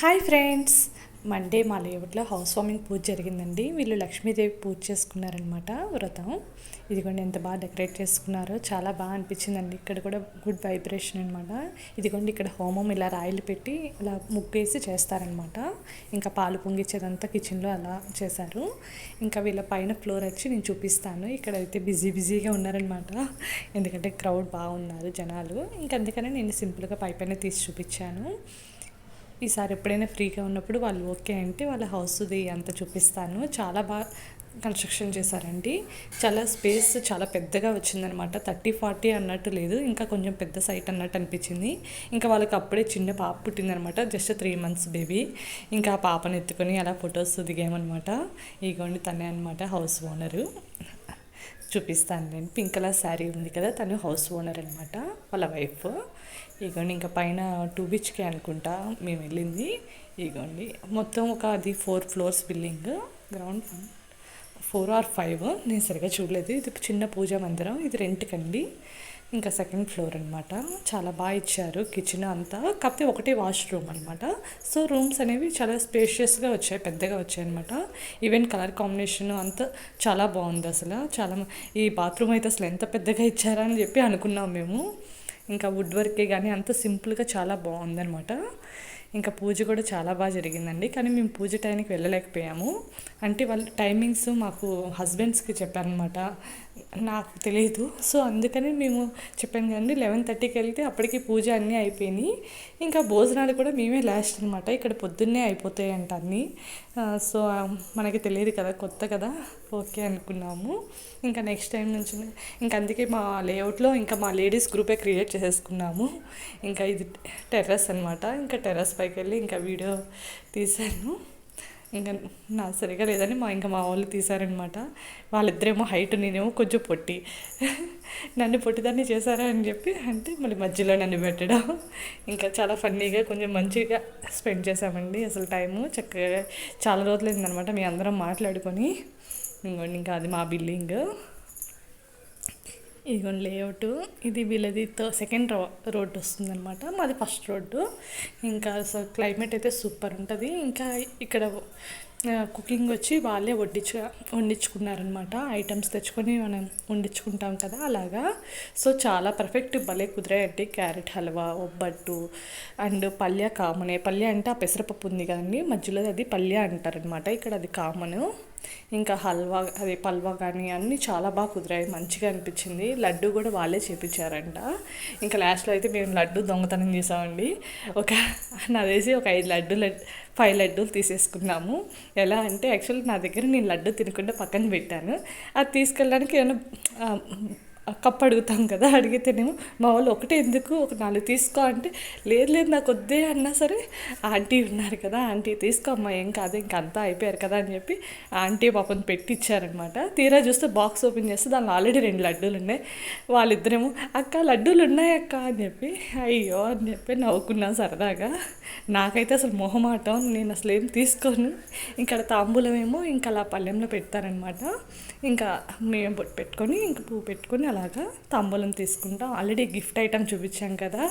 Hi friends. Monday మా లేఅవుట్లో house warming పూజ జరిగిందండి. వీళ్ళు లక్ష్మీదేవి పూజ చేసుకున్నారనమాట వ్రతం. ఇదిగోండి ఎంత బాగా డెకరేట్ చేసుకున్నారో చాలా బాగా అనిపించిందండి. ఇక్కడ కూడా గుడ్ వైబ్రేషన్ అనమాట ఇదిగోండి ఇక్కడ హోమం ఇలా రాయిలు పెట్టి ఇలా ముగ్గేసి చేస్తారనమాట ఇంకా పాలు పొంగిచ్చేదంతా కిచెన్లో అలా చేశారు. ఇంకా వీళ్ళ పైన ఫ్లోర్ వచ్చి నేను చూపిస్తాను. ఇక్కడ అయితే బిజీ బిజీగా ఉన్నారనమాట ఎందుకంటే క్రౌడ్ బాగున్నారు జనాలు. ఇంకా అందుకనే నేను సింపుల్గా పైపైన తీసి చూపించాను. ఈసారి ఎప్పుడైనా ఫ్రీగా ఉన్నప్పుడు వాళ్ళు ఓకే అంటే వాళ్ళ హౌస్ది అంత చూపిస్తాను. చాలా బాగా కన్స్ట్రక్షన్ చేశారండి. చాలా స్పేస్ చాలా పెద్దగా వచ్చిందనమాట. థర్టీ ఫార్టీ అన్నట్టు లేదు. ఇంకా కొంచెం పెద్ద సైట్ అన్నట్టు అనిపించింది. ఇంకా వాళ్ళకి అప్పుడే చిన్న పాప పుట్టిందనమాట. Just three months baby. ఇంకా ఆ పాపను ఎత్తుకొని అలా ఫొటోస్ దిగామన్నమాట ఇగోండి తనే అనమాట హౌస్ ఓనరు. చూపిస్తాను నేను. పింక్ కలర్ శారీ ఉంది కదా తను హౌస్ ఓనర్ అనమాట వాళ్ళ వైఫ్. ఇగోండి ఇంకా పైన టూ బిచ్కే అనుకుంటా మేము వెళ్ళింది. ఇగోండి మొత్తం ఒక అది four floors building. Ground four or five. నేను సరిగా చూడలేదు. ఇది చిన్న పూజా మందిరం. ఇది రెంట్కండి. ఇంకా సెకండ్ ఫ్లోర్ అనమాట చాలా బాగా ఇచ్చారు కిచెన్ అంతా. కాకపోతే ఒకటే వాష్రూమ్ అనమాట సో రూమ్స్ అనేవి చాలా స్పేషియస్గా వచ్చాయి పెద్దగా వచ్చాయి అనమాట ఈవెన్ కలర్ కాంబినేషన్ అంతా చాలా బాగుంది అసలు. చాలా ఈ బాత్రూమ్ అయితే అసలు ఎంత పెద్దగా ఇచ్చారా అని చెప్పి అనుకున్నాం మేము. ఇంకా వుడ్ వర్కే కానీ అంత సింపుల్గా చాలా బాగుందనమాట ఇంకా పూజ కూడా చాలా బాగా జరిగిందండి. కానీ మేము పూజ టైంకి వెళ్ళలేకపోయాము. అంటే వాళ్ళ టైమింగ్స్ మాకు హస్బెండ్స్కి చెప్పారనమాట. నాకు తెలియదు. సో అందుకని మేము చెప్పాను కదండి లెవెన్ థర్టీకి వెళ్తే అప్పటికి పూజ అన్నీ అయిపోయినాయి. ఇంకా భోజనాలు కూడా మేమే లాస్ట్ అనమాట. ఇక్కడ పొద్దున్నే అయిపోతాయి అంట అన్నీ. సో మనకి తెలియదు కదా కొత్త కదా. ఓకే అనుకున్నాము. ఇంకా నెక్స్ట్ టైం నుంచి ఇంకా అందుకే మా లేఅవుట్లో ఇంకా మా లేడీస్ గ్రూపే క్రియేట్ చేసేసుకున్నాము. ఇంకా ఇది టెర్రస్ అనమాట ఇంకా టెర్రస్ పైకి వెళ్ళి ఇంకా వీడియో తీశాను. ఇంకా నా సరిగా లేదని మా ఇంకా మా వాళ్ళు తీశారనమాట. వాళ్ళిద్దరేమో హైట్ నేనేమో కొంచెం పొట్టి. నన్ను పొట్టిదాన్ని చేశారా అని చెప్పి అంటే మళ్ళీ మధ్యలో నన్ను పెట్టడం. ఇంకా చాలా ఫన్నీగా కొంచెం మంచిగా స్పెండ్ చేసామండి అసలు టైము. చక్కగా చాలా రోజులైందనమాట మీ అందరం మాట్లాడుకొని. ఇంకోండి ఇంకా అది మా బిల్డింగ్. ఇదిగోండి లేఅవుట్. ఇది వీళ్ళది సెకండ్ రో వస్తుంది వస్తుందన్నమాట. మాది ఫస్ట్ రోడ్డు. ఇంకా సో క్లైమేట్ అయితే సూపర్ ఉంటుంది. ఇంకా ఇక్కడ కుకింగ్ వచ్చి వాళ్ళే వడ్డించ వండించుకున్నారనమాట ఐటమ్స్ తెచ్చుకొని మనం వండించుకుంటాం కదా అలాగా. సో చాలా పర్ఫెక్ట్ భలే కుదిరాయండి క్యారెట్ హల్వా ఒబ్బట్టు అండ్ పల్య కామనే. పల్య అంటే ఆ పెసరపప్పు ఉంది కదండి. మధ్యలో అది పల్య అంటారనమాట ఇక్కడ అది కామను. ఇంకా హల్వా అది పల్వా కానీ అన్నీ చాలా బాగా కుదిరాయి. మంచిగా అనిపించింది. లడ్డు కూడా వాళ్ళే చేపించారంట. ఇంకా లాస్ట్లో అయితే మేము లడ్డు దొంగతనం చేసామండి. ఒక నాదేసి ఒక ఐదు లడ్డు ఫైవ్ లడ్డూలు తీసేసుకున్నాము. ఎలా అంటే యాక్చువల్లీ నా దగ్గర నేను లడ్డు తినకుండా పక్కన పెట్టాను. అది తీసుకెళ్ళడానికి ఏమైనా కప్పు అడుగుతాం కదా అడిగితేనేమో మా వాళ్ళు ఒకటే ఎందుకు? ఒక నాలుగు తీసుకో అంటే లేదు లేదు నాకు వద్దే అన్నా సరే ఆంటీ ఉన్నారు కదా ఆంటీ తీసుకో అమ్మా ఏం కాదు ఇంక అంతా అయిపోయారు కదా అని చెప్పి ఆంటీ పాపని పెట్టి ఇచ్చారనమాట తీరా చూస్తే బాక్స్ ఓపెన్ చేస్తే దానిలో ఆల్రెడీ రెండు లడ్డూలు ఉన్నాయి. వాళ్ళిద్దరేమో అక్క లడ్డూలు ఉన్నాయి అక్క అని చెప్పి అయ్యో అని చెప్పి నవ్వుకున్నా సరదాగా. నాకైతే అసలు మొహమాటం నేను అసలు ఏం తీసుకోను. ఇంకా తాంబూలం ఏమో ఇంకా అలా పల్లెంలో పెడతారనమాట. ఇంకా మేము పెట్టుకొని ఇంకా పువ్వు పెట్టుకొని అలాగా తాంబూలం తీసుకుంటాం. ఆల్రెడీ గిఫ్ట్ ఐటమ్ చూపించాం కదా.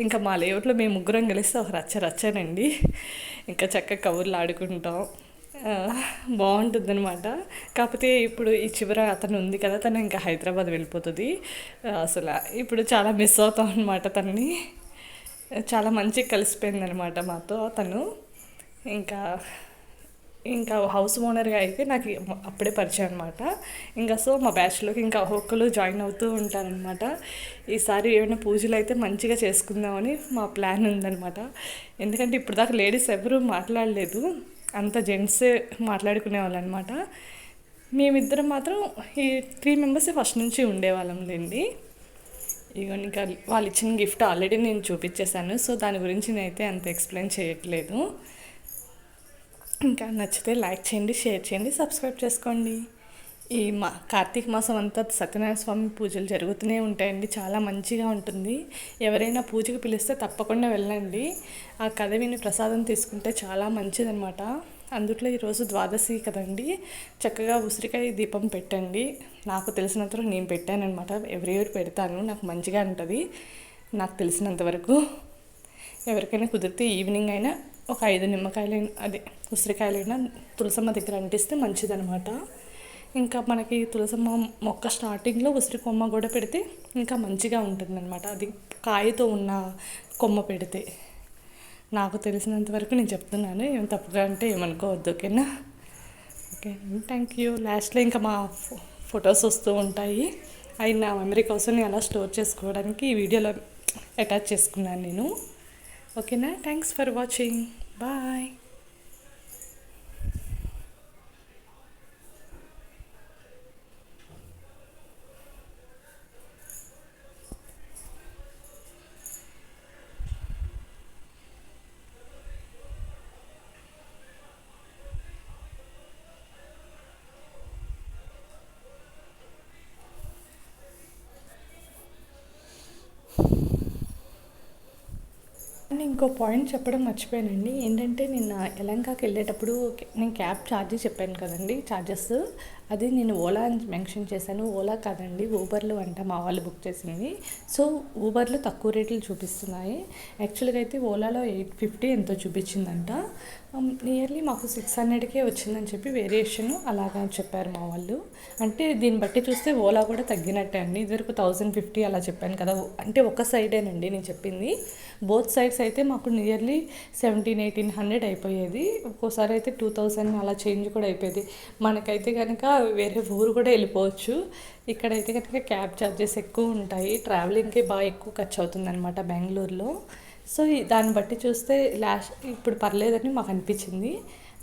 ఇంకా మా లేఅవుట్లో మేము ముగ్గురం కలిస్తే ఒక రచ్చ రచ్చనండి. ఇంకా చక్కగా కబుర్లు ఆడుకుంటాం. బాగుంటుందన్నమాట. కాకపోతే ఇప్పుడు ఈ చివర అతను ఉంది కదా తను ఇంకా హైదరాబాద్ వెళ్ళిపోతుంది. అసలు ఇప్పుడు చాలా మిస్ అవుతాం అనమాట తనని. చాలా మంచిగా కలిసిపోయింది అనమాట మాతో తను. ఇంకా ఇంకా హౌస్ ఓనర్గా అయితే నాకు అప్పుడే పరిచయం అనమాట ఇంకా సో మా బ్యాచ్లోకి ఇంకా ఒక్కొక్కరు జాయిన్ అవుతూ ఉంటారనమాట ఈసారి ఏమైనా పూజలు అయితే మంచిగా చేసుకుందామని మా ప్లాన్ ఉందనమాట ఎందుకంటే ఇప్పుడు దాకా లేడీస్ ఎవరూ మాట్లాడలేదు. అంత జెంట్సే మాట్లాడుకునే వాళ్ళు అనమాట మేమిద్దరం మాత్రం ఈ త్రీ మెంబర్సే ఫస్ట్ నుంచి ఉండేవాళ్ళం లేండి. ఇక ఇంకా వాళ్ళు ఇచ్చిన గిఫ్ట్ ఆల్రెడీ నేను చూపించేశాను. సో దాని గురించి నేనైతే అంత ఎక్స్ప్లెయిన్ చేయట్లేదు. ఇంకా నచ్చితే లైక్ చేయండి షేర్ చేయండి సబ్స్క్రైబ్ చేసుకోండి. ఈ మా కార్తీక మాసం అంతా సత్యనారాయణ స్వామి పూజలు జరుగుతూనే ఉంటాయండి. చాలా మంచిగా ఉంటుంది. ఎవరైనా పూజకు పిలిస్తే తప్పకుండా వెళ్ళండి. ఆ కథ విని ప్రసాదం తీసుకుంటే చాలా మంచిదనమాట అందుట్లో ఈరోజు ద్వాదశి కదండి. చక్కగా ఉసిరికాయ దీపం పెట్టండి. నాకు తెలిసినంతవరకు నేను పెట్టానమాట ఎవరి ఎవరు పెడతాను నాకు మంచిగా ఉంటుంది. నాకు తెలిసినంతవరకు ఎవరికైనా కుదిరితే ఈవినింగ్ అయినా ఒక ఐదు నిమ్మకాయలైనా అదే ఉసిరికాయలైనా తులసమ్మ దగ్గర అంటిస్తే మంచిదనమాట ఇంకా మనకి తులసమ్మ మొక్క స్టార్టింగ్లో ఉసిరి కొమ్మ కూడా పెడితే ఇంకా మంచిగా ఉంటుందన్నమాట. అది కాయతో ఉన్న కొమ్మ పెడితే. నాకు తెలిసినంత వరకు నేను చెప్తున్నాను ఏం తప్పుగా అంటే ఏమనుకోవద్దు ఓకేనా? ఓకే థ్యాంక్ యూ లాస్ట్లో ఇంకా మా ఫొటోస్ వస్తూ ఉంటాయి. అవి నా మెమరీ కోసం నేను అలా స్టోర్ చేసుకోవడానికి ఈ వీడియోలో అటాచ్ చేసుకున్నాను నేను. ఓకేనా థ్యాంక్స్ ఫర్ వాచింగ్ బాయ్ ఇంకో పాయింట్ చెప్పడం మర్చిపోయానండి. ఏంటంటే నిన్న ఎలంకాకి వెళ్ళేటప్పుడు నేను క్యాబ్ ఛార్జీ చెప్పాను కదండి. ఛార్జెస్ అది నేను ఓలా అని మెన్షన్ చేశాను. ఓలా కాదండి ఊబర్లో అంట మా వాళ్ళు బుక్ చేసింది సో ఊబర్లో తక్కువ రేట్లు చూపిస్తున్నాయి. యాక్చువల్గా అయితే ఓలాలో ఎయిట్ ఫిఫ్టీ ఎంతో చూపించిందంట. నియర్లీ మాకు సిక్స్ హండ్రెడ్కే వచ్చిందని చెప్పి వేరియేషన్ అలాగా చెప్పారు మా వాళ్ళు. అంటే దీన్ని బట్టి చూస్తే ఓలా కూడా తగ్గినట్టే అండి. ఇదివరకు థౌజండ్ ఫిఫ్టీ అలా చెప్పాను కదా. అంటే ఒక సైడేనండి నేను చెప్పింది. బోత్ సైడ్స్ అయితే మాకు నియర్లీ సెవెంటీన్ ఎయిటీన్ హండ్రెడ్ అయిపోయేది. ఒక్కోసారి అయితే టూ థౌజండ్ అలా చేంజ్ కూడా అయిపోయేది. మనకైతే కనుక వేరే ఊరు కూడా వెళ్ళిపోవచ్చు. ఇక్కడైతే కనుక క్యాబ్ ఛార్జెస్ ఎక్కువ ఉంటాయి. ట్రావెలింగ్కి బాగా ఎక్కువ ఖర్చు అవుతుంది అనమాట బెంగళూరులో. సో దాన్ని బట్టి చూస్తే లాస్ట్ ఇప్పుడు పర్లేదని మాకు అనిపించింది.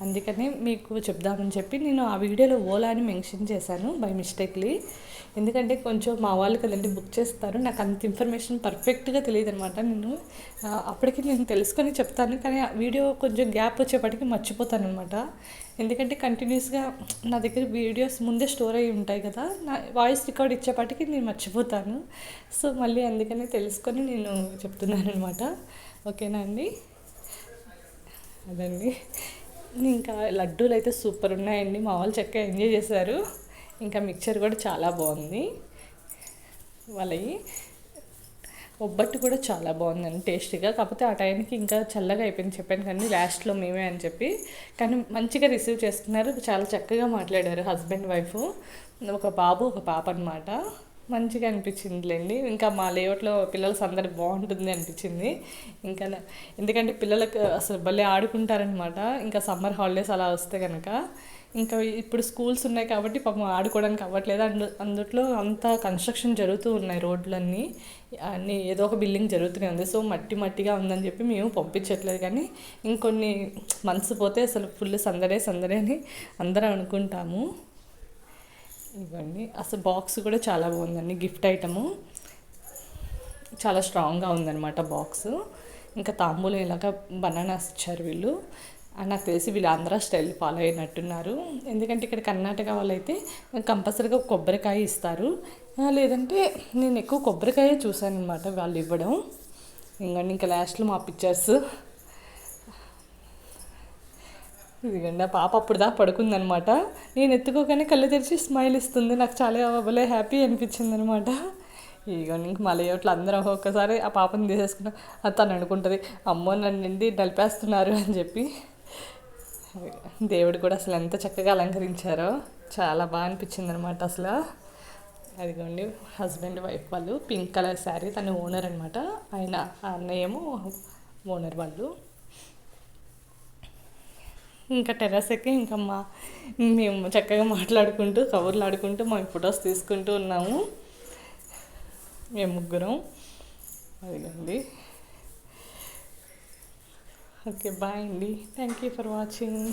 అందుకని మీకు చెప్దామని చెప్పి నేను ఆ వీడియోలో ఓలా అని మెన్షన్ చేశాను బై మిస్టేక్లీ ఎందుకంటే కొంచెం మా వాళ్ళు కదండి బుక్ చేస్తారు నాకు అంత ఇన్ఫర్మేషన్ పర్ఫెక్ట్గా తెలియదు అనమాట నేను అప్పటికి నేను తెలుసుకొని చెప్తాను కానీ ఆ వీడియో కొంచెం గ్యాప్ వచ్చేప్పటికి మర్చిపోతాను అనమాట ఎందుకంటే కంటిన్యూస్గా నా దగ్గర వీడియోస్ ముందే స్టోర్ అయ్యి ఉంటాయి కదా నా వాయిస్ రికార్డ్ ఇచ్చేపాటికి నేను మర్చిపోతాను. సో మళ్ళీ అందుకని తెలుసుకొని నేను చెప్తున్నాను అనమాట ఓకేనా అండి? అదండి. ఇంకా లడ్డూలు అయితే సూపర్ ఉన్నాయండి. మా వాళ్ళు చక్కగా ఎంజాయ్ చేశారు. ఇంకా మిక్చర్ కూడా చాలా బాగుంది. వాళ్ళవి. ఒబ్బట్టు కూడా చాలా బాగుందండి టేస్టీగా. కాకపోతే ఆ టైంకి ఇంకా చల్లగా అయిపోయింది చెప్పాను కానీ లాస్ట్లో మేమే అని చెప్పి. కానీ మంచిగా రిసీవ్ చేసుకున్నారు. చాలా చక్కగా మాట్లాడారు హస్బెండ్ వైఫ్. ఒక బాబు ఒక పాప అనమాట మంచిగా అనిపించిందిలేండి. ఇంకా మా లేఅవుట్లో పిల్లల సందడి బాగుంటుంది అనిపించింది. ఇంకా ఎందుకంటే పిల్లలకు అసలు భలే ఆడుకుంటారనమాట ఇంకా సమ్మర్ హాలిడేస్ అలా వస్తే కనుక ఇంకా ఇప్పుడు స్కూల్స్ ఉన్నాయి కాబట్టి పాపం ఆడుకోవడానికి అవ్వట్లేదు. అందు అందుట్లో అంతా కన్స్ట్రక్షన్ జరుగుతూ ఉన్నాయి రోడ్లన్నీ. అన్నీ ఏదో ఒక బిల్డింగ్ జరుగుతూనే ఉంది. సో మట్టి మట్టిగా ఉందని చెప్పి మేము పంపించట్లేదు కానీ ఇంకొన్ని మంత్స్ పోతే అసలు ఫుల్ సందడే సందడే అని అందరం అనుకుంటాము. ఇవ్వండి. అసలు బాక్స్ కూడా చాలా బాగుందండి. Gift item. చాలా స్ట్రాంగ్గా ఉందన్నమాట బాక్స్. ఇంకా తాంబూలం ఇలాగ బనానాస్ ఇచ్చారు వీళ్ళు. నాకు తెలిసి వీళ్ళు ఆంధ్ర స్టైల్ ఫాలో అయినట్టున్నారు. ఎందుకంటే ఇక్కడ కర్ణాటక వాళ్ళైతే కంపల్సరీగా కొబ్బరికాయ ఇస్తారు. లేదంటే నేను ఎక్కువ కొబ్బరికాయ చూశాను అనమాట వాళ్ళు ఇవ్వడం. ఇంకా ఇంకా లాస్ట్లో మా పిక్చర్స్. ఇదిగండి ఆ పాప అప్పుడు దాకా పడుకుందనమాట. నేను ఎత్తుకోగానే కళ్ళు తెరిచి స్మైల్ ఇస్తుంది. నాకు చాలా భలే హ్యాపీ అనిపించింది అనమాట ఇదిగోండి ఇంక మళ్ళీ ఇట్లా అందరం ఒక్కసారి ఆ పాపని తీసేసుకున్నా. తను అనుకుంటుంది అమ్మో నన్ను నిండి నలిపేస్తున్నారు? అని చెప్పి. దేవుడు కూడా అసలు ఎంత చక్కగా అలంకరించారో చాలా బాగా అనిపించింది అనమాట అసలు. అదిగోండి హస్బెండ్ వైఫ్ వాళ్ళు పింక్ కలర్ శారీ తన ఓనర్ అనమాట. ఆయన అన్నయ్యేమో ఓనర్ వాళ్ళు. ఇంకా టెర్రస్ ఎక్కి ఇంకా మా మేము చక్కగా మాట్లాడుకుంటూ కబుర్లు ఆడుకుంటూ మా ఫొటోస్ తీసుకుంటూ ఉన్నాము. మేము ముగ్గురం. అదిగండి. ఓకే బాయ్ అండి. Thank you for watching.